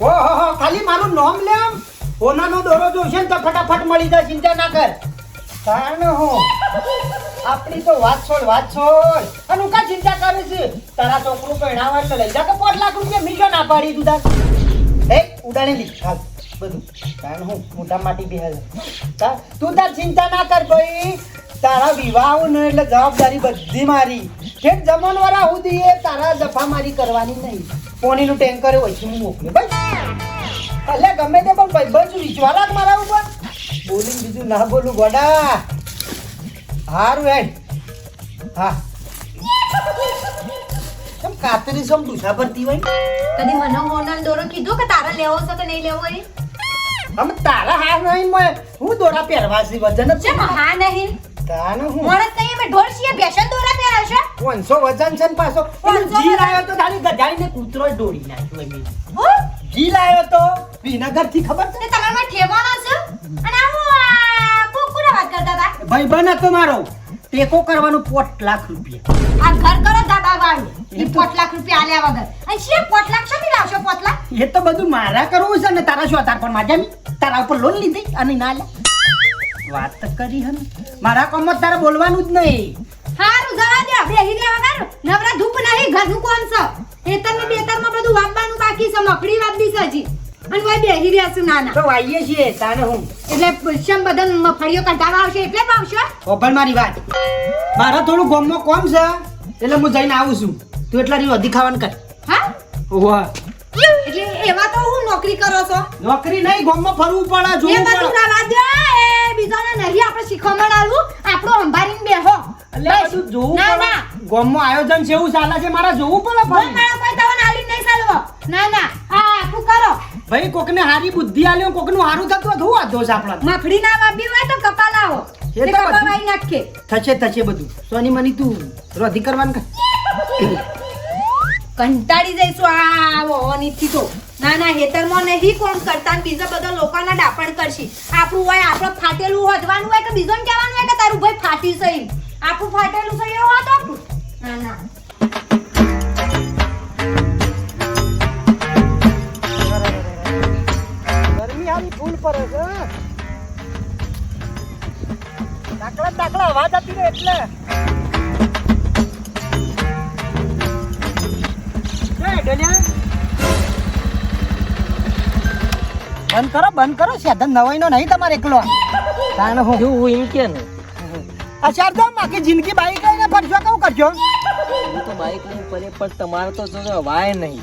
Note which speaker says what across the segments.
Speaker 1: હો હો હો, ખાલી મારું નામ લે આમ હોનાનો દોરો જોશે ને તો ફટાફટ મળી જાય, ચિંતા ના કર. કારણ હું. આપણી તો વાત છોડ વાત છોડ. અને હું કા ચિંતા કરે છે? તારા છોકરું પહેણાવા એટલે લઈ જા તો પાંચ લાખ રૂપિયા મીઠો ના પાડી દીધા. એ, ઉડાડી લી. હાલ, બધું. કારણ હું મોટા માટી બી હાલ તું તાર ચિંતા ના કર ભાઈ. તારા વિવાહ ન એટલે જવાબદારી બધી મારી. ઠેક જમણવાળા સુધી એ તારા જફા મારી કરવાની નહીં. પોણીનું ટેન્કર ઓછી હું મોકલું ભાઈ અલ્યા ગમે તે પણ ભાઈ બધું વિશ્વાસ રાખ મારા ઉપર. બોલીને બીજું ના બોલું ગોડા. હારું હેડ. હા. કેમ કાતરી સમ ડૂસા ભરતી હોય
Speaker 2: કદી મને હોનલ દોરો કીધું કે તારા લેવો છે કે નહીં લેવો એ?
Speaker 1: આમ તારા હાર નહીં મેં હું દોરા પહેરવા સી વજન
Speaker 2: છે. હા નહીં.
Speaker 1: તાને હું.
Speaker 2: મને નહીં મે ઢોર છીએ બેસન દોરા પહેરાવશે
Speaker 1: પાંચસો વજન છે ને પાછો. જી. લાવ્યો તો તારી ગધાડીને કૂતરો દોડી નાખ્યો એમ. જી લાવ્યો તો વિનગરથી ખબર છે?
Speaker 2: તમારા ઠેવાનો છે? અને હું કુકુરા વાત કરતા હતા.
Speaker 1: ભાઈ બન હતો મારો. ટેકો કરવાનું પોટ લાખ રૂપિયા.
Speaker 2: આ ઘર કરો દાદા વાળી એ પોટ લાખ રૂપિયા આલ્યા વગર. અને શી પોટ લાખ શોથી લાવશો પોટ લાખ?
Speaker 1: એ તો બધું મારા કરવું છે ને તારા શું આધાર પણ માજામી તારા ઉપર લોન લીધી અને ના લે વાત કરી હન મારા કોમમાં તારે બોલવાનું જ નહીં.
Speaker 2: હારું જવા દે બેહી દે વગર નવરા ધૂપ નહીં ઘરનું કોણ છે. ખેતરમાં બેતરમાં બધું વાવવાનું બાકી છે મકડી વાવવી છે હજી. અને ભાઈ બેહી રહ્યા છું નાના.
Speaker 1: તો આવીએ છીએ તાને હું?
Speaker 2: એટલે પુષ્યમ બદન મફળીઓ કઢાવા આવશે એટલે જ આવશે?
Speaker 1: ઓભળ મારી વાત. મારા થોડું ગોમમાં કોમ છે એટલે હું જઈને આવું છું. તું એટલા રી વધી ખાવાનું કર.
Speaker 2: હા?
Speaker 1: વાહ
Speaker 2: એટલે એવા તો હું નોકરી કરો છો?
Speaker 1: નોકરી નહીં ગામમાં ફરવું પડે
Speaker 2: એ બધું રવા દો. એ બીજાને નહીં આપણે શીખવામણ આલું આપણો સંભાળીને બેહો.
Speaker 1: એટલે બધું જોવું પડે?
Speaker 2: ના.
Speaker 1: ગોમમાં આયોજન છે એવું ચાલે છે મારા જોવું પડે
Speaker 2: કોઈ મારા કોઈ તમને આલી નહીં ચાલવો. ના ના. આ આપું કરો.
Speaker 1: ભાઈ કોકને હારી બુદ્ધિ આલ્યો કોકનું હારું થતું હોય તો હું વાંધો છે આપણા
Speaker 2: માફડી ના વાવી હોય તો કપા લાવો.
Speaker 1: એ
Speaker 2: તો કપા વાઈ નાખે
Speaker 1: થશે થશે બધું. સોની મની તું રોધી કરવાનું કર
Speaker 2: કંટાળી જઈશું આ ઓનીથી તો. ના ના હેતરમાં નહીં કોણ કરતા બીજા બધા લોકોના ડાપણ કરશી. આપણું હોય આપણે ફાટેલું હોદવાનું હોય કે બીજોને કહેવાનું હોય કે તારું ભાઈ ફાટ્યું છે. આપણું ફાટેલું છે એવું હોત? ના ના.
Speaker 1: ગરમી હારી ફૂલ પર છે દાખલા દાખલા, અવાજ આપી એટલે. ડોલિયા. બંધ કરો બંધ કરો. સાધન નવાઈ નો નહીં તમારે એકલો. તાણ હું
Speaker 3: કેવું એમ કે ને
Speaker 1: આ શારદા આખી જિંદગી બાઈક લઈને ફરજો કેવું કરજો?
Speaker 3: હું તો બાઈક લઈને ફરે પણ તમારે તો જો વાય નહીં.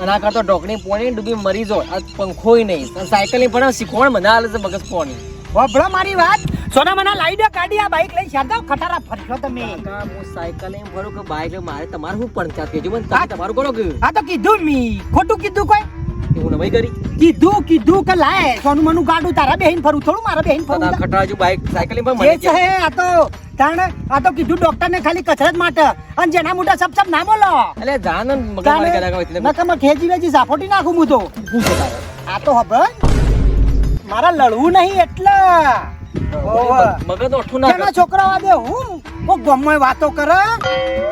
Speaker 3: અને આ કરતો ઢોકણી પોણી ડૂબી મરી જો આ પંખોય નહીં. સાયકલની પણ શીખવણ મને હાલે છે મગજ પોણી.
Speaker 1: વભળો મારી વાત. સોના મના લાઈ દે આ બાઈક લઈ શારદા ખટારા ફરજો તમે.
Speaker 3: કાકા હું સાયકલ લઈને ફરું કે બાઈક મારે તમારે શું પણ ચાત મને તમે તમારું કરો કે?
Speaker 1: આ તો કીધું મી. ખોટું કીધું કોઈ?
Speaker 3: હું નવાઈ કરી.
Speaker 1: કીધું કીધું કે લાય સોનું મનું ગાડું તારા બેહીન ફરું થોડું મારા બેહીન ફરું.
Speaker 3: બાઈક સાયકલ મને
Speaker 1: છે આ તો તાણ આ તો કીધું ડોક્ટર ને ખાલી કસરત માટે. અને જેના મોટા સબ સબ નામો લો
Speaker 3: એટલે જાન ને મગજ મારી કર્યા કરે એટલે
Speaker 1: નકર ખેજી વેજી ઝાપોટી નાખું હું તો? આ તો હબ મારા લડવું નહીં એટલે.
Speaker 3: મગજ નો ના
Speaker 1: છોકરા વાદે હું? ઓ ગમે વાતો કરે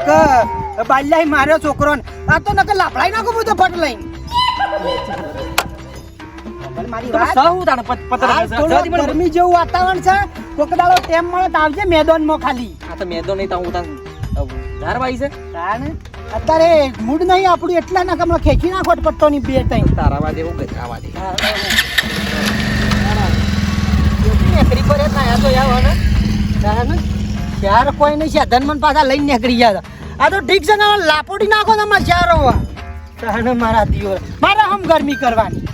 Speaker 1: કે બાલ્યાઈ માર્યો છોકરો આ તો નકર લાપડાઈ નાખું તો ફટ લઈને. મારી વાત?
Speaker 3: સહુ પતરા જવા દી.
Speaker 1: ગરમી વાતાવરણ છે. કોક દાડો ટેમ મળે તો આવજે મેદાનમાં ખાલી.
Speaker 3: આ તો મેદાન નહીં તો હું તાન ધાર છે.
Speaker 1: તાણે? અત્યારે મૂડ નહીં આપણું એટલા ના કમળો ખેંચી નાખો પટ્ટો ની બે ત્રણ.
Speaker 3: તારા વાદે હું ગજરા વાદે
Speaker 1: નેકરી પર ના તો યાર ને ચાર કોઈ નહીં છે મન પાછા લઈને નીકળી ગયા આ તો ઠીક છે ને લાપોડી નાખો તમે ચારો તાણે મારા દીવો. મારે હમ ગરમી કરવાની.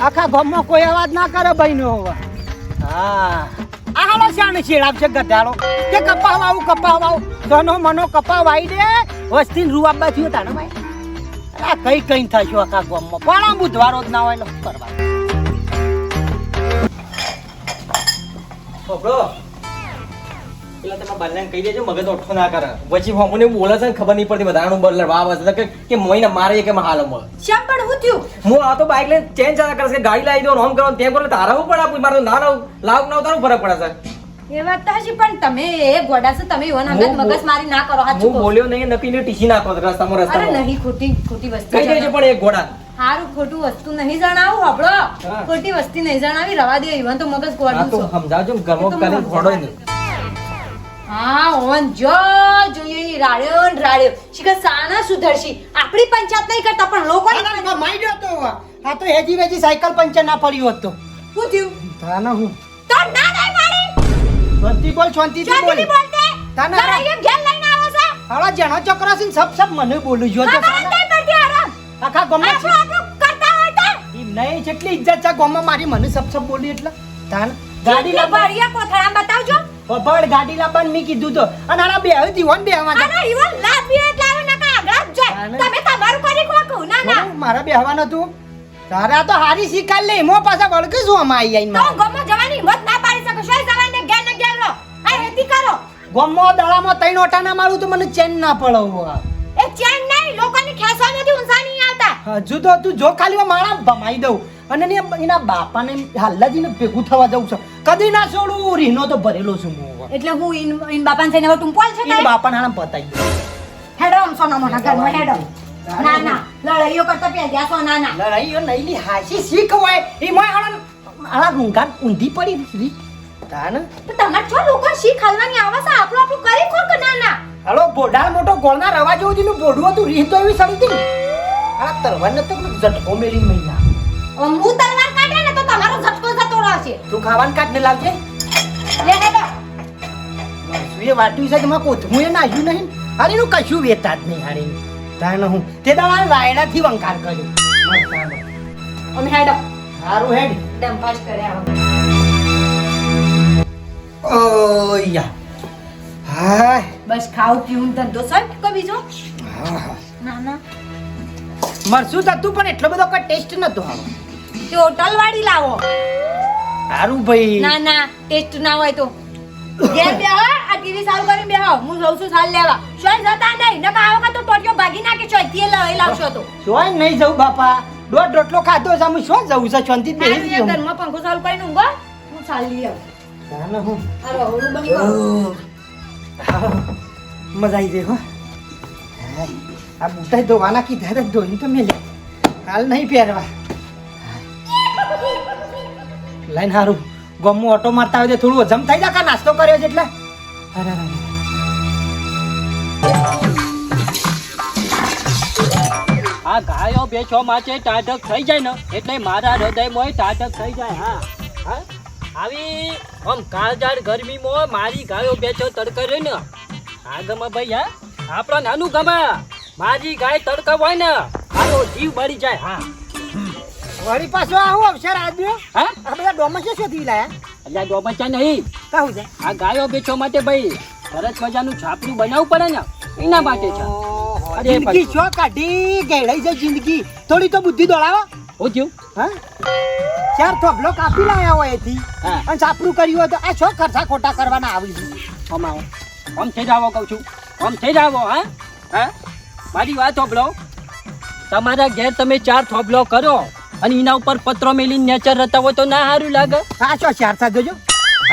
Speaker 1: આખા ગામમાં કોઈ અવાજ ના કરે ભાઈ નો હવે. હા. આ હાલો શાણે છેડાપ છે ગધાડો કે કપાવ આવું, કપાવ વાવું ધનો મનો કપાવ આવી દે. વસ્તી રૂવાબા થયો તાનો ભાઈ. આ કઈ કઈ થશો આખા ગામમાં પણ બુધવારો જ ના હોય કરવા
Speaker 3: છોકરો પેલા તમે બંને કહી દેજો મગજ ઓઠો ના કરે. પછી હોમુને બોલે છે ને ખબર નહીં પડતી બધાનું બદલ વાવ હશે કે કે મોઈને મારે કે હાલ મળે
Speaker 2: શમ પણ હું થયું?
Speaker 3: હું આ તો બાઇક લઈને ચેન્જ ચાલા કરે છે ગાડી લાવી દો ને હોમ કરો તેમ કરો તારા પણ આપું મારે ના લાવ. લાવ ના તારું ફરક પડે છે.
Speaker 2: એ વાત તો હજી પણ તમે એ ગોડા છો તમે એવો નામ મગજ મારી ના કરો હાચું
Speaker 3: હું બોલ્યો નહીં નકીને ટીસી નાખો રસ્તામાં
Speaker 2: અરે નહીં ખોટી ખોટી વસ્તુ
Speaker 3: કહી દેજે પણ એક ઘોડા
Speaker 2: સારું ખોટું વસ્તુ નહીં જણાવું હબળો.
Speaker 3: હા.
Speaker 2: ખોટી વસ્તુ નહીં જણાવી રવા દે ઈવન તો મગજ ગોડું
Speaker 3: તો સમજાવજો ને ઘરમાં
Speaker 2: એ તો
Speaker 3: કરીને ઘોડો નહીં.
Speaker 2: હા ઓન જો જોઈએ રાડ્યો ને રાડ્યો. શીખર સાના સુધરશી. આપણી પંચાયત નહીં કરતા પણ
Speaker 1: લોકો માઈ ગયો તો આ તો હેજી વેજી સાયકલ પંચર ના પડ્યું હતું
Speaker 2: શું થયું?
Speaker 1: તાના હું.
Speaker 2: તો ના નહીં બોલ
Speaker 1: શાંતિ થી બોલ.
Speaker 2: બોલતે
Speaker 1: તાના.
Speaker 2: તારા ઘેર લઈને આવો છો.
Speaker 1: હાલા જણો ચક્ર છે ને સબ સબ મને બોલું જો તો આખા
Speaker 2: ગમે કરતા હોય તો.
Speaker 1: એમ નહીં જેટલી ઇજ્જત છે ગોમાં મારી મને સબ સબ બોલી એટલે. તાન ગાડી લાવવા.
Speaker 2: કોથળામાં બતાવજો.
Speaker 1: બબડ ગાડી લાવવાનું મેં કીધું તો. અને આના બે હવે દીવાન બે હવા
Speaker 2: અને ઈવન લાવી એટલે આવે નકા આગળ જ જાય. તમે તમારું કરી ખોખું ના ના.
Speaker 1: મારા બે હવા નતું તારે તો હારી શીખાલ લે. મો પાછા વળકે જો આમાં આવી
Speaker 2: તો ગમો જવાની હિંમત ના પાડી શકો શોય જવાને ઘેર ને ઘેર રહો આ કરો.
Speaker 1: ગમો દળામાં ત્રણ ઓટા ના મારું તો મને ચેન ના પડવું
Speaker 2: એ ચેન નહીં લોકોની ખેસામાંથી ઊંસા નહીં આવતા.
Speaker 1: હજુ તો તું જો ખાલી મારા ભમાઈ દઉં. અને ને એના બાપાને હાલ્લાજીને ભેગું થવા જવું છે. કદી ના છોડું રીનો તો ભરેલો છું હું
Speaker 2: એટલે હું ઇન ઇન બાપાને થઈને હવે ટુંપોલ છે તારે?
Speaker 1: બાપાને હાણા પતાઈ.
Speaker 2: હેડો આમ સોના મોટા ઘરમાં હેડો ના ના લડાઈઓ કરતા પહેલા ગયા સોના ના.
Speaker 1: લડાઈઓ નહીં હાસી શીખવાય. શીખ હોય એમાં આલા હાણા ઊંધી પડી રી તાને
Speaker 2: તો તમારે છો લોકો શીખ હાલવાની આવે છે આપણું આપણું કરી ખો કે ના ના?
Speaker 1: હાલો બોડાળ મોટો ગોળના રવા જેવું જેનું બોડું હતું રીહ તો એવી સડી હતી આ તરવાને તો પેલો ઝટકો મેલી મહિના
Speaker 2: આમ તલવાર કાઢે ને તો તમારો ઝટકો જતો રહેશે.
Speaker 1: તું ખાવાનું કાઢ ને લાવજે.
Speaker 2: લે
Speaker 1: વાટ્યું છે તેમાં કોથમું એ નાખ્યું નહીં. હારીનું કશું વેતા જ નહીં હારીનું તાને હું તે દાડા રાયડાથી વંકાર કર્યો.
Speaker 2: અને હેડ.
Speaker 1: હારું હેડ.
Speaker 2: કર્યા
Speaker 1: ઓયા હાય.
Speaker 2: બસ ખાવું પીવું ધંધો સર કે બીજો? ના ના.
Speaker 1: મરસું થતું પણ એટલો બધો કોઈ ટેસ્ટ નતો આવો
Speaker 2: હોટલ વાળી લાવો.
Speaker 1: હારું ભાઈ.
Speaker 2: ના ના ટેસ્ટ ના હોય તો. ઘેર બેહો આ ટીવી ચાલુ કરીને બેહો. હું જઉં છું સાલ લેવા. શોય જતા નહીં નકા આવો કે તો ટોટિયો ભાગી નાખે શોય તે લઈ લાવશો તો.
Speaker 1: શું નહીં જઉં બાપા. દોઢ રોટલો ખાધો છે અમે શું જવું છે શાંતિ
Speaker 2: ના,
Speaker 1: બેસી
Speaker 2: અહીંયા પંખો ચાલુ કરીને ઊંઘો હું ચાલ લઈ આવું.
Speaker 1: હું. મજા આવી ગઈ હો. આ બુટાઈ ધોવાના કીધા તો ધોઈને તો મેલે. હાલ નહીં પહેરવા. લાઈન સારું ગમું ઓટો મારતા હોય તો થોડું હજમ થઈ જાય નાસ્તો કર્યો છે એટલે? અરે, અરે.
Speaker 4: આ ગાયો બેચો માટે ટાઢક થઈ જાય ને એટલે મારા હૃદયમાં ટાઢક થઈ જાય હા. હા? આવી. આમ કાળજાળ ગરમીમાં મારી ગાયો બેચો તડકે રહી ને. આ ગમે ભાઈ હા? આપણો નાનું ગમે. મારી ગાય તડકા હોય ને. મારો જીવ બળી જાય હા.
Speaker 1: વળી પાછો આવું અવસર આવ્યો
Speaker 4: હા?
Speaker 1: આ બધા ડોમસ શોધી લાયા?
Speaker 4: એટલે ડોમચા નહીં.
Speaker 1: કહું છે?
Speaker 4: આ ગાયો બેચો માટે ભાઈ સરસ મજાનું છાપરું બનાવવું પડે ને. એના માટે છે. અરે
Speaker 1: જિંદગી છો કાઢી ગેડાઈ જાય જિંદગી. થોડી તો બુદ્ધિ દોડાવો.
Speaker 4: હું થયું?
Speaker 1: હા? ચાર થોભલો કાપી લાયા હોય એથી. અને સાપરું કર્યું હોય તો આ છો ખર્ચા ખોટા કરવાના આવી છે.
Speaker 4: અમાવો આમ થઈ જાવો કહું છું. આમ થઈ જાવો હા? હા? મારી વાત થોભલો તમારા ઘેર તમે ચાર થોભલો કરો અને એના ઉપર પત્રો મેલી નેચર રહેતા હોય તો ના સારું લાગે.
Speaker 1: આ શું ચાર થા જોજો.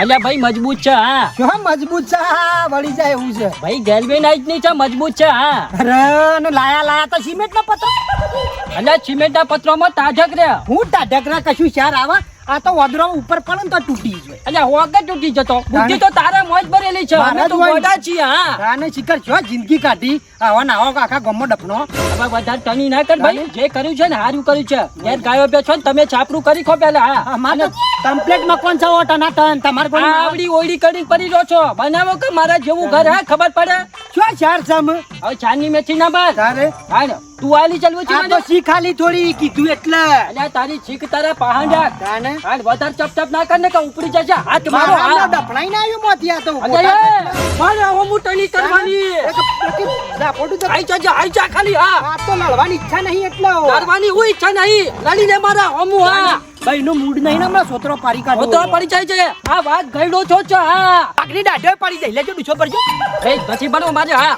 Speaker 4: અલ્યા ભાઈ મજબૂત છે હા.
Speaker 1: શું મજબૂત છે હા, વળી જાય એવું છે.
Speaker 4: ભાઈ ગેલ્વેનાઇઝ નહીં છે મજબૂત છે હા.
Speaker 1: અરે ને લાયા લાયા તો સિમેન્ટ ના પત્ર.
Speaker 4: અલ્યા સિમેન્ટના પત્રોમાં તાજક રે
Speaker 1: હું ટાઢકરા કશું ચાર આવા? આ તો વદરો ઉપર પણ તો તૂટી જાય
Speaker 4: એટલે હોગે તૂટી જતો. બુદ્ધિ તો તારે મોજ ભરેલી છે. અમે તો
Speaker 1: જ
Speaker 4: છીએ હા.
Speaker 1: આને શિખર છો જિંદગી કાઢી. આવા ના આવા આખા ગમો ડફનો.
Speaker 4: હવે બધા ટની ના કર ભાઈ. જે કર્યું છે ને સારું કર્યું છે. ગેર ગાયો બે છો ને તમે છાપરું કરી ખો પેલા હા.
Speaker 1: મારે કમ્પ્લેટમાં કોણ છે? ટના ટન તમારે કોઈ
Speaker 4: આવડી ઓયડી કરી પડી રહ્યો છો. બનાવો કે મારા જેવું ઘર હા ખબર પડે?
Speaker 1: શું ચાર સામ?
Speaker 4: હવે ચાની મેથી ના બાર.
Speaker 1: તારે?
Speaker 4: હા તું આલી ચાલવું છે
Speaker 1: આ તો શીખ ખાલી થોડી કીધું એટલે.
Speaker 4: અલ્યા તારી છીક તારા પહાંડા.
Speaker 1: કાને
Speaker 4: હાલ વધાર ચપ ચપ ના કર ને કે ઉપડી જશે હાથ મારો હા
Speaker 1: ડફણાઈ ના આવ્યો મોતી આ તો
Speaker 4: મારે હવે હું કરવાની.
Speaker 1: એક તો-
Speaker 4: આઈ જા આઈ જા ખાલી હા.
Speaker 1: આ તો લડવાની ઈચ્છા નહીં એટલે.
Speaker 4: લડવાની હું ઈચ્છા નહીં. લડીને મારા હમુ હા.
Speaker 1: ભાઈ નું મૂડ નહીં ને હમણાં સોતરો પારી કાઢો
Speaker 4: હોતો પડી જાય છે. આ વાત ગયડો છો છો હા.
Speaker 1: પાકડી દાઢે પડી જાય લેજો ડૂછો પરજો
Speaker 4: એ પછી બનો મારે હા.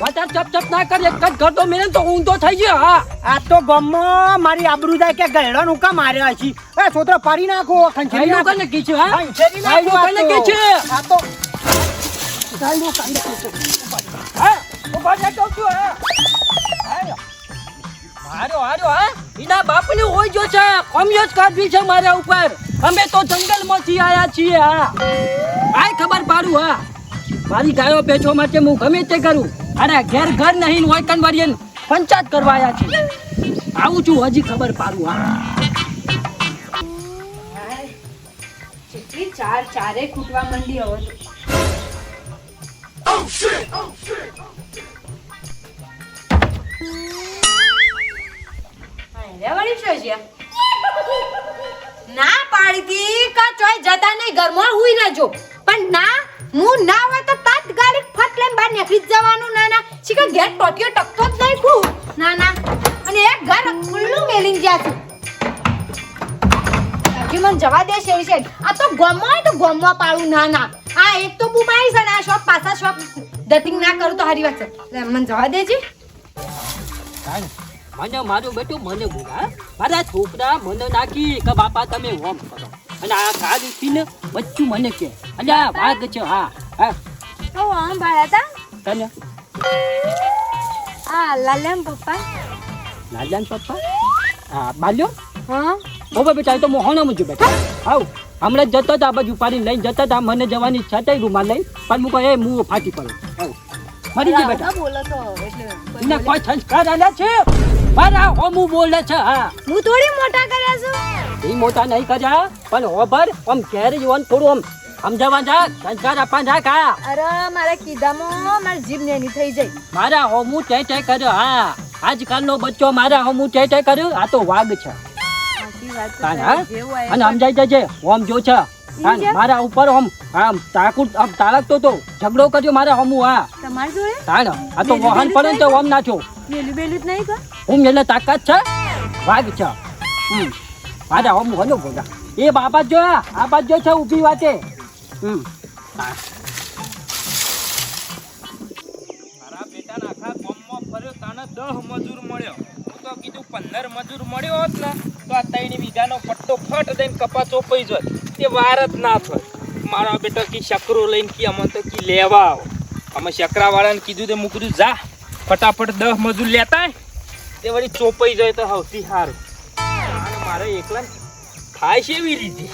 Speaker 4: વધારે ચપ ચપ ના કરી એક જ ઘર તો મેં તો ઊંધો થઈ ગયો હા.
Speaker 1: આ તો ગમો મારી આબરૂ જાય કે ગયડો નું કા માર્યા છે. એ છોતરો પાડી નાખો ખંચેરી નાખો.
Speaker 4: ને કીધું હા?
Speaker 1: ખંચેરી નાખો
Speaker 4: ને
Speaker 1: આ આ તો.
Speaker 4: ગાયનું હા તો હારો. હારો બાપને હોય જો છે કમિયો જ કાઢવી છે મારા ઉપર. અમે તો જંગલમાંથી આયા છીએ હા. આય ખબર પાડું હા. મારી ગાયો બેચવા માટે હું ગમે તે કરું અરે ઘેર ઘર નહીં હોય કનવરિયન પંચાયત કરવા છીએ આવું છું હજી ખબર પાડું હા
Speaker 2: જેટલી ચાર ચારે ખૂટવા માંડી હવે તો. હા, રે વળી શું છે? ના પાડી કા ચોય જતા નહીં ઘરમાં હુઈ ના જો પણ ના હું ના હોય તો તાત્કાલિક ફટ લઈને બહાર નીકળી જવાનું ના ના શીખર ઘેર ટોટિયો ટકતો જ નહીં ખૂબ. ના અને એક ઘર ખુલ્લું મેલીને ગયા છું. મને જવા દે છે છે. આ તો ગોમમાં હોય તો ગોમમાં પાડું ના ના આ એક તો બુમાઈ છે ને, આ શોપ પાછા શોપ ડટિંગ ના કરું તો હારી વાત છે. મને જવા દેજે.
Speaker 4: મને મારું બેટું મને બોલા મારા છોકરા મને નાખી કે બાપા તમે હોમ કરો. અને આ કાગ ને બચ્ચું મને કે. અને આ વાઘ છે હા હા.
Speaker 2: તો આમ ભાડા તા?
Speaker 4: તને?
Speaker 2: આ લાલેમ પપ્પા.
Speaker 4: લાલેમ પપ્પા? હા બાલ્યો?
Speaker 2: હા.
Speaker 4: બોબા બેટા તો મોહન જ બેટા આવ હમણાં જતો હતા આ બાજુ પાડી લઈને જતા હતા મને જવાની ઈચ્છા થઈ રૂમાલ લઈ પણ હું કહે હું ફાટી પડું આવ મરી ગઈ બેટા.
Speaker 2: બોલો તો એટલે
Speaker 4: કોઈ સંસ્કાર આલ્યા છે? મારા ઓમુ બોલે છે હા.
Speaker 2: હું થોડી મોટા કર્યા છું?
Speaker 4: એ મોટા નહીં કર્યા પણ ઓભર આમ ઘેર જવાનું થોડું આમ સમજાવવા જા સંસ્કાર આપવા જા કા
Speaker 2: અરે મારા કીધામાં મારી જીભ નેની થઈ જાય.
Speaker 4: મારા ઓમુ ટે ટે કર્યો હા. આજકાલનો બચ્ચો મારા હોમું ટે ટે કર્યું આ તો વાઘ છે. અને. સમજાઈ જજે ઓમ જો છે? મારા ઉપર આમ આમ તાકુટ આમ તાળકતો તો. ઝઘડો કર્યો મારા હમું હા.
Speaker 2: તમારી જોડે?
Speaker 4: તાણ આ તો વાહન પડે ને તો આમ નાખ્યો.
Speaker 2: બેલી બેલી જ નહીં કા
Speaker 4: હું એટલે તાકાત છે? વાઘ છે. હમ. મારા હમું હલો બોલા એ બાપા જોયા આ બાજ જો છે ઊભી વાતે. હમ.
Speaker 5: મારા બેટાના આખા ગામમાં ફર્યો તાને દહ મજૂર મળ્યો. હું તો કીધું પંદર મજૂર મળ્યો હોત ને તો આ ત્રણ વીઘાનો પટ્ટો ફટ દઈને કપાસ ચોપાઈ જોત. તે વાર જ ના થાય. મારા બેટા કી શકરો લઈને કી અમે તો કી લેવા આવો. અમે શકરાવાળાને કીધું તે મૂકું જા ફટાફટ દહ મજૂર લેતા. તે વળી ચોપાઈ જાય તો સૌથી સારું. અને મારે એકલા થાય છે એવી રીતે.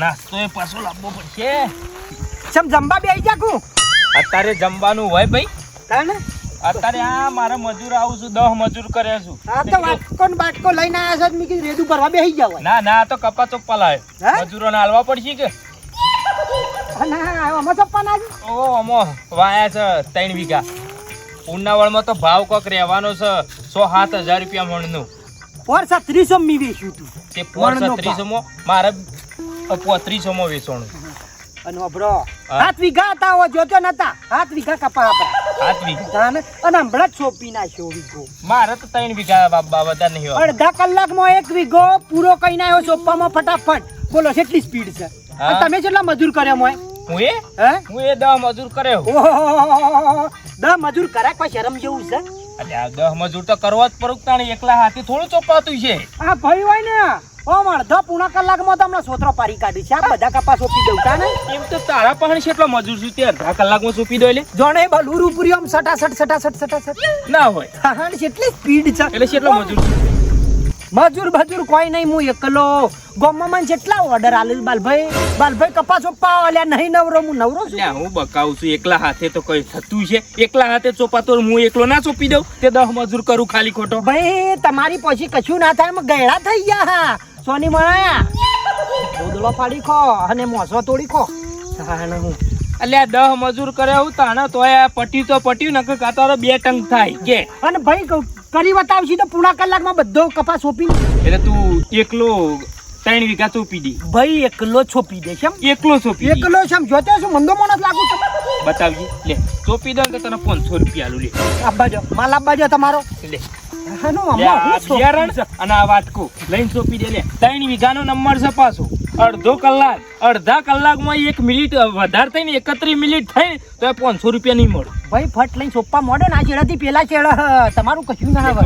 Speaker 5: નાસ્તો એ પાછો લાવવો પડશે.
Speaker 1: સમ જમવા બે આવી જાકું
Speaker 5: અત્યારે જમવાનું હોય ભાઈ.
Speaker 1: તાને
Speaker 5: અત્યારે આ મારા મજૂર આવું છું દહ મજૂર કર્યા છું.
Speaker 1: આ તો વાટકો ને બાટકો લઈને આવ્યા છે મેં કીધું રેડું ભરવા બેસી જાવ
Speaker 5: ના ના આ તો કપા ચોપ્પા લાવે
Speaker 1: મજૂરો
Speaker 5: ને હાલવા પડશે કે?
Speaker 1: ના આમાં ના
Speaker 5: ઓ અમો વાયા છે ત્રણ વીઘા. ઉનાવળમાં તો ભાવ કોક રહેવાનો છે સો સાત હજાર રૂપિયા મણનું.
Speaker 1: વર્ષ ત્રીસો મી વેચ્યું તું.
Speaker 5: તે પોર
Speaker 1: મણનો ભાવ.
Speaker 5: મારે મારે પોત્રીસોમાં વેચવાનું.
Speaker 1: અને અભરો. હાથ વીઘા હતા હો જોતો નતા. હાથ વીઘા કપા આપણા.
Speaker 5: સાત વીઘા.
Speaker 1: અને હમણાં જ સોંપી નાખ્યો વીઘો.
Speaker 5: મારે તો ત્રણ વીઘા બાબા વધારે નહીં હોય.
Speaker 1: અડધા કલાકમાં એક વીઘો પૂરો કઈ આવ્યો સોંપવામાં ફટાફટ. બોલો કેટલી સ્પીડ છે? તમે કેટલા મજૂર કર્યા મોય?
Speaker 5: હું એ?
Speaker 1: હે?
Speaker 5: એ દહ મજૂર કર્યો.
Speaker 1: દસ મજૂર કર્યા કોઈ શરમ જેવું છે?
Speaker 5: અલ્યા દહ મજૂર તો કરવા જ પડું એકલા હાથે થોડું ચોપાતું છે.
Speaker 1: આ ભાઈ હોય ને. ઓમ અડધો પૂણા કલાકમાં તો હમણાં સોતરો પારી કાઢી છે. આ બધા કપા સોપી દઉં તા ને
Speaker 5: એમ તો તારા પાસે કેટલો મજૂર છું તે અડધા કલાકમાં સોપી દો એટલે.
Speaker 1: જોણે બલુર ઉપરી આમ સટાસટ સટાસટ સટાસટ.
Speaker 5: ના હોય.
Speaker 1: તાણ કેટલી સ્પીડ છે.
Speaker 5: એટલે કેટલો મજૂર છું.
Speaker 1: મજૂર ભજૂર કોઈ નહીં હું એકલો. ગોમમાં મને જેટલા ઓર્ડર આલે બાલભાઈ. બાલભાઈ કપાસ સોંપા અલ્યા નહીં નવરો હું નવરો છું.
Speaker 5: હું બકાવું છું એકલા હાથે તો કઈ થતું છે. એકલા હાથે ચોપાતો હું એકલો ના ચોપી દઉં. તે દહ મજૂર કરું ખાલી ખોટો.
Speaker 1: ભાઈ તમારી પછી કશું ના થાય ગયડા થઈ ગયા હા સોની મળ્યા ગોદડો ફાડી ખો અને મોસો તોડી ખો. તાણ હું.
Speaker 5: એટલે દહ મજૂર કરે હું તાણે તોય આ પટ્યું તો પટ્યું નકર કાતારો બે ટંગ થાય. કે?
Speaker 1: અને ભાઈ કરી બતાવશી તો પૂણા કલાકમાં બધો કપાસ સોંપી
Speaker 5: એટલે તું એકલો ત્રણ વીઘા ચોપી દે.
Speaker 1: ભાઈ એકલો છોપી દે છે
Speaker 5: એકલો છોપી દી.
Speaker 1: એકલો છે જોતે શું મંદો મોનસ લાગુ છે?
Speaker 5: બતાવજી. લે ચોપી દઉં કે તને પાંચસો રૂપિયા આલું લે.
Speaker 1: આબાજો માલ આબાજો તમારો.
Speaker 5: લે.
Speaker 1: હાનું
Speaker 5: લે,
Speaker 1: આમાં
Speaker 5: આ
Speaker 1: હું સોંપી
Speaker 5: બિયારણ
Speaker 1: છે?
Speaker 5: અને આ વાટકો. લઈને ચોપી દે લે. ત્રણ વીઘાનો નંબર છે પાછો. અડધો કલાક. અડધા કલાકમાં એક મિનિટ વધારે થઈને એકત્રીસ મિનિટ થઈ તો પાંચસો રૂપિયા નહીં મળે.
Speaker 1: ભાઈ ફટ લઈને સોપ્પા મોડો ના. ચેડાથી પેલા ચેડા તમારું કશું ના આવે.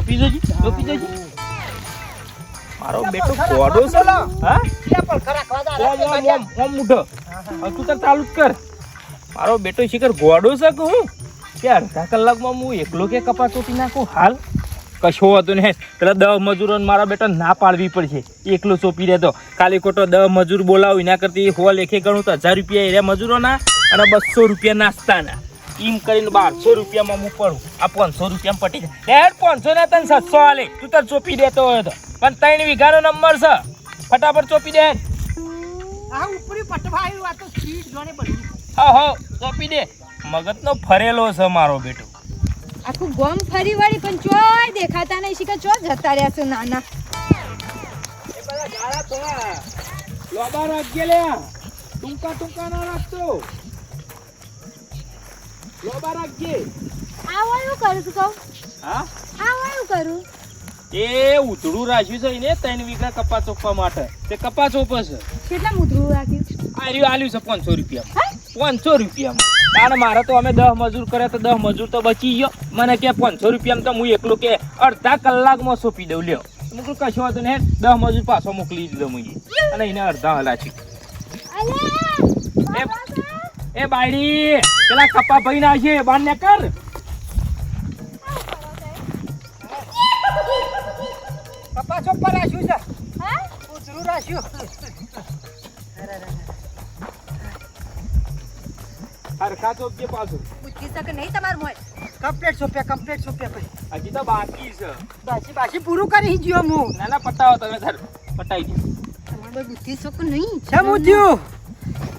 Speaker 5: મારો બેટો ગોડો છે. હા? ઓમ ઓમ ઓમ ઓમ મૂઢો હવે તું તાર ચાલુ જ કર. મારો બેટો શિખર ગોડો છે કે હું? કે અડધા કલાકમાં હું એકલો કે કપાસ ચોટી નાખું? હાલ. કશો હતો ને પેલા દહ મજૂરોને મારા બેટા ના પાડવી પડશે. એકલો ચોપી રહેતો. ખાલી ખોટો દહ મજૂર બોલાવું એના કરતી. હોલ લેખે ગણું તો હજાર રૂપિયા એરિયા મજૂરોના અને બસો રૂપિયા નાસ્તાના. એમ કરીને બારસો રૂપિયામાં હું પડું. આ પાંચસો રૂપિયામાં પટી જાય. લે પાંચસો ના તને સાતસો હાલે તું તાર ચોપી દેતો હોય તો. પણ ત્રણ વીઘાનો નંબર છે. ફટાફટ ચોપી દે.
Speaker 1: આ ઉપરી પટવાયું આ તો સ્પીડ
Speaker 5: હા હા ચોપી દે. મગજનો ફરેલો છે મારો બેટો.
Speaker 2: આખું ગોમ ફરી વળી પણ ચોય દેખાતા નહીં. શીખે ચો જતા રહ્યા છો નાના.
Speaker 5: લોબા રાખજે લે ટૂંકા ટૂંકા ના રાખતો. લોબા રાખજે.
Speaker 2: આવો એવું કરું છું કહું.
Speaker 5: હા?
Speaker 2: આવો એવું કરું.
Speaker 5: એ ઉધડું રાખ્યું છે ને ત્રણ વીઘા કપાસ ચોપવા માટે. તે કપાસ ચોપે છે.
Speaker 2: કેટલા ઉધડું રાખ્યું?
Speaker 5: આ રહ્યું આલ્યું છે પાંચસો રૂપિયા.
Speaker 2: હા?
Speaker 5: પાંચસો રૂપિયામાં. કારણ મારે તો અમે દસ મજૂર કરે તો દસ મજૂર તો બચી ગયો. મને કે પાંચસો રૂપિયામાં તો હું એકલો કે અડધા કલાકમાં સોંપી દઉં લ્યો. હું કહું કશું વાંધો ને દસ મજૂર પાછો મોકલી દીધો મુજે અને એને અડધા હલા
Speaker 2: છે
Speaker 5: એ બાયડી પેલા કપા ભાઈ ના છે બાર ને કર
Speaker 1: કપાસ ચોપ્પા રાખ્યું છે.
Speaker 2: હા?
Speaker 1: ઉતરું રાખ્યું.
Speaker 5: હરખા ચોપજે પાછું?
Speaker 2: પૂછી શકે નહીં તમારું મોય
Speaker 1: કમ્પ્લીટ સોપ્યા કમ્પ્લીટ સોપ્યા ભાઈ
Speaker 5: હજી તો બાકી છે.
Speaker 1: બાકી બાકી પૂરું કરી ગયો હું.
Speaker 5: ના ના પતાવો તમે સર. પટાઈ દો.
Speaker 2: તમારે બુદ્ધિ શકે નહીં.
Speaker 1: છે મુદ્યું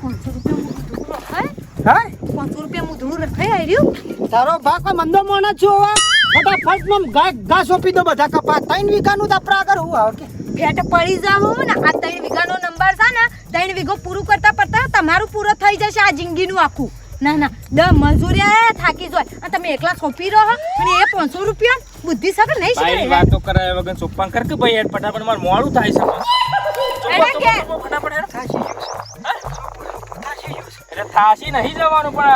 Speaker 2: પાંચસો રૂપિયા
Speaker 1: હા?
Speaker 2: પાંચસો રૂપિયા મુદ્રું રખાય આવ્યું
Speaker 1: તારો ભાગ મંદો મોણા છો હવે ફટાફટમાં ઘાસ ઓપી સોંપી દો બધા કપાસ ત્રણ વીઘાનું તો આપણા આગળ હું આવે ફેટ
Speaker 2: ભેટ પડી જાવ ને. આ ત્રણ વીઘાનો નંબર છે ને ત્રણ વીઘો પૂરું કરતા પડતા તમારું પૂરો થઈ જશે આ જિંદગીનું આખું. ના ના દ મજૂરી થાકી જોય. અને તમે એકલા સોંપી રહો અને એ પાંચસો રૂપિયા બુદ્ધિ સગર નહીં છે
Speaker 5: વાતો કરાય વગર ચોપ્પા કર કે ભાઈ યાર ફટાફટ માર મોડું થાય છે.
Speaker 1: થાશી.
Speaker 5: એટલે નહીં જવાનું પણ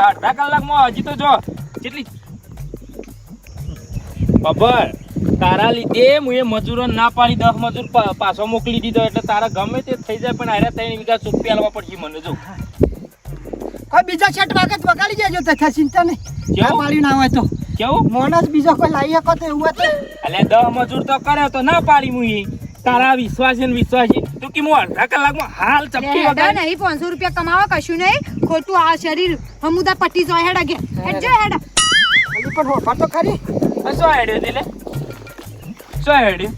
Speaker 5: અડધા કલાકમાં હજી તો જો કેટલી? બબર તારા લીધે હું એ મજૂરો ના પાડી દસ મજૂર પા- પાછો મોકલી દીધો એટલે તારા ગમે તે થઈ જાય પણ આરે ત્રણ વીઘા ચોપ્પી આલવા પડશે મને જો.
Speaker 1: કોઈ બીજા છેટ વાગત વગાડી જજો તથા ચિંતા નહીં.
Speaker 5: કેવું?
Speaker 1: પાડી ના હોય તો.
Speaker 5: કેવું?
Speaker 1: મોનસ બીજો કોઈ લાવી શકો તો એવું હતું
Speaker 5: એટલે દસ મજૂર તો કર્યો તો ના પાડી હું એ તારા વિશ્વાસ વિશ્વાસી ને તું કે હું અડધા કલાકમાં હાલ ચપટી વગાડી.
Speaker 2: નહીં પાંચસો રૂપિયા કમાવા કશું નહીં. ખોટું આ શરીર હમુદા પટી જો હેડા કે હેડ. જો હેડા.
Speaker 1: અલી પણ હોફા તો ખરી.
Speaker 5: શું હેડ્યો દિલે શું હેડ્યો?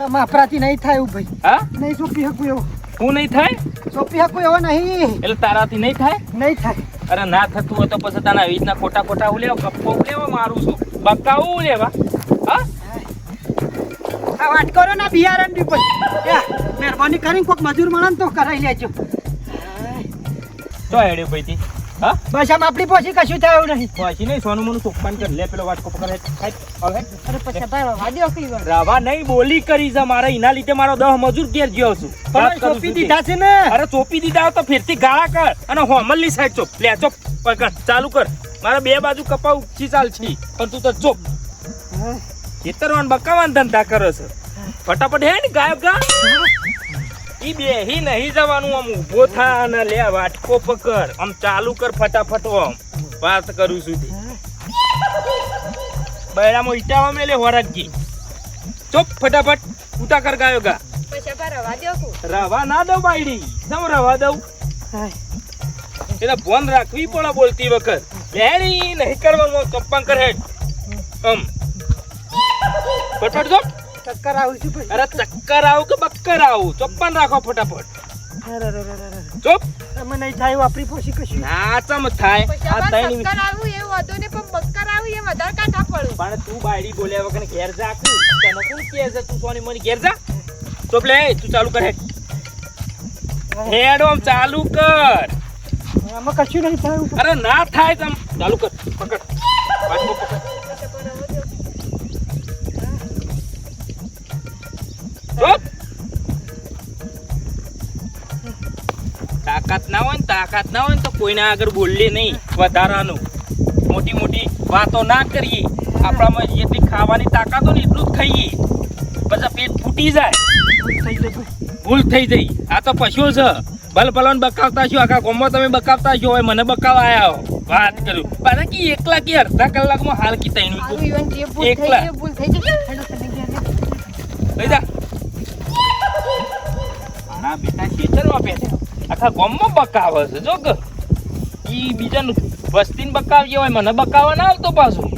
Speaker 1: આ નહીં થાય એવું ભાઈ.
Speaker 5: હા?
Speaker 1: નહીં સોંપી શકું એવો.
Speaker 5: હું નહીં થાય?
Speaker 1: સોંપી શકું એવો નહીં.
Speaker 5: એટલે તારાથી નહીં થાય?
Speaker 1: નહીં થાય.
Speaker 5: અરે ના થતું હોય તો પછી તને આવી રીતના ખોટા ખોટા ઉલેવો કપ્પો ઉલેવો મારું છું? બક્કા ઉલેવા હા?
Speaker 1: આ વાત કરો ના બિયારણ બી મહેરબાની કરીને કોઈક મજૂર મળે તો કરાવી લેજો.
Speaker 5: તો હેડ્યું ભાઈ હા?
Speaker 1: બસ આમ આપણી પછી કશું થયું નહીં.
Speaker 5: પછી નહીં સોનું મોનું ચોખ્ખાન કર લે પેલો વાટકો પકડ.
Speaker 2: અરે પછી ભાઈ વાદ્યો કઈ વાર
Speaker 5: રવા નહીં બોલી કરી છે મારા એના લીધે મારો દહ મજૂર ઘેર ગયો છું.
Speaker 1: પણ
Speaker 5: તે.
Speaker 1: દીધા છે ને?
Speaker 5: અરે ચોપી દીધા તો ફેરથી ગાળા કર અને હોમલની સાઈડ ચોપ. લે ચોપ પકડ ચાલુ કર. મારે બે બાજુ કપા ઉચી ચાલ છે પણ તું તો ચોપ. ખેતરવાન બકાવાન ધંધા કરે છે. ફટાફટ હે ને ગાયબ ગા ઈ બેહી નહીં જવાનું આમ ઊભો થા અને લે વાટકો પકડ. આમ ચાલુ કર ફટાફટ આમ વાત કરું છું તે. બૈરામાં ઈટાવા મેલે હોરાજી ચોપ ફટાફટ ઉતા કર ગાયો ગા. રવા ના દઉં બાયડી. સમ રવા દઉં. એટલે ફોન રાખવી પડે બોલતી વખત. લેણી નહીં કરવાનું કપ્પા કરે હેડ આમ. ફટફટ ચોપ
Speaker 1: ચક્કર આવું છું ભાઈ.
Speaker 5: અરે ચક્કર આવું કે બક્કર આવું? ચોપ્પન રાખો ફટાફટ. ચોપ.
Speaker 1: તમે નહીં થાય આપણી પોસી કશું.
Speaker 5: ના ચમ થાય. આ તઈ
Speaker 2: શક્કર આવું એવું વધો ને પણ બક્કર આવું એ વધારે કાટા પડું.
Speaker 5: પણ તું બાયડી બોલ્યા વગર ઘેર જા કુ. તને કોણ કહે છે તું સોની મની ઘેર જા? ચોપ લે તું ચાલુ કર હેડ. હેડ આમ ચાલુ કર.
Speaker 1: આમાં કશું નહીં થાય
Speaker 5: અરે ના થાય તમ. ચાલુ કર પકડ. પકડ. તાકાત ના હોય ને તાકાત ના હોય ને તો કોઈના આગળ બોલીએ નહીં વધારાનું. મોટી મોટી વાતો ના કરીએ. આપણામાં જેટલી ખાવાની તાકાત હોય ને એટલું જ ખાઈએ. પછી પેટ ફૂટી જાય. ભૂલ થઈ જઈ. આ તો પશુઓ છે. ભલે ભલે બકાવતા છો આખા ગોમમાં તમે બકાવતા છો હવે મને બકાવ આયા હો. વાત કરું. પાછા કે એકલા કે અડધા કલાકમાં હાલ કી
Speaker 2: થઈ
Speaker 5: એકલા.
Speaker 2: ભૂલ થઈ
Speaker 5: જા. મારા બેટા ખેતરમાં બેઠા. આખા ગામમાં બકાવે છે, જો કે. ઈ બીજાનું વસ્તીને બકાવીએ હોય, મને બકાવવા ના આવતો પાછું.